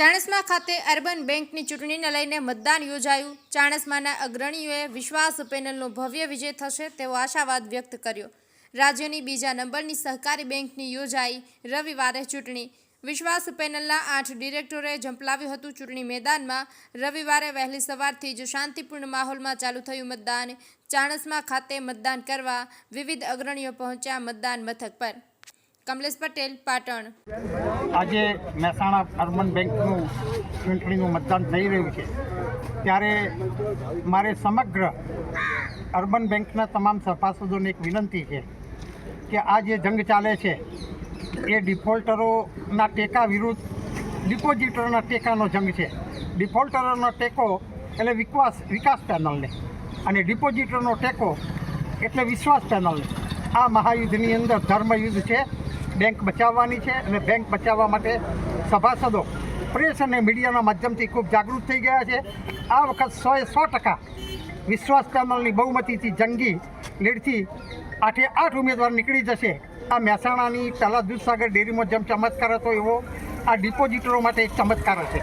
ચાણસ્મા ખાતે અર્બન બેંકની ચૂંટણીને લઈને મતદાન યોજાયું. ચાણસ્માના અગ્રણીઓએ વિશ્વાસ પેનલનો ભવ્ય વિજય થશે તેવો આશાવાદ વ્યક્ત કર્યો. રાજ્યની બીજા નંબરની સહકારી બેંકની યોજાઈ રવિવારે ચૂંટણી. વિશ્વાસ પેનલના આઠ ડિરેક્ટરોએ ઝંપલાવ્યું હતું ચૂંટણી મેદાનમાં. રવિવારે વહેલી સવારથી જ શાંતિપૂર્ણ માહોલમાં ચાલુ થયું મતદાન. ચાણસ્મા ખાતે મતદાન કરવા વિવિધ અગ્રણીઓ પહોંચ્યા મતદાન મથક પર. કમલેશ પટેલ, પાટણ. આજે મહેસાણા અર્બન બેંકનું ચૂંટણીનું મતદાન થઈ રહ્યું છે. ત્યારે મારે સમગ્ર અર્બન બેંકના તમામ સભાસદોને એક વિનંતી છે કે આ જે જંગ ચાલે છે, એ ડિફોલ્ટરોના ટેકા વિરુદ્ધ, ડિપોઝિટરોના ટેકાનો જંગ છે. ડિફોલ્ટરોનો ટેકો એટલે વિકાસ વિકાસ પેનલને અને ડિપોઝિટરનો ટેકો એટલે વિશ્વાસ પેનલને. આ મહાયુદ્ધની અંદર ધર્મયુદ્ધ છે. બેંક બચાવવાની છે અને બેંક બચાવવા માટે સભાસદો પ્રેસ અને મીડિયાના માધ્યમથી ખૂબ જાગૃત થઈ ગયા છે. આ વખત સોએ સો ટકા વિશ્વાસ પેનલની બહુમતીથી જંગી લીડથી આઠે આઠ ઉમેદવાર નીકળી જશે. આ મહેસાણાની પહેલાં દૂધસાગર ડેરીમાં જેમ ચમત્કાર હતો એવો આ ડિપોઝિટરો માટે એક ચમત્કાર હશે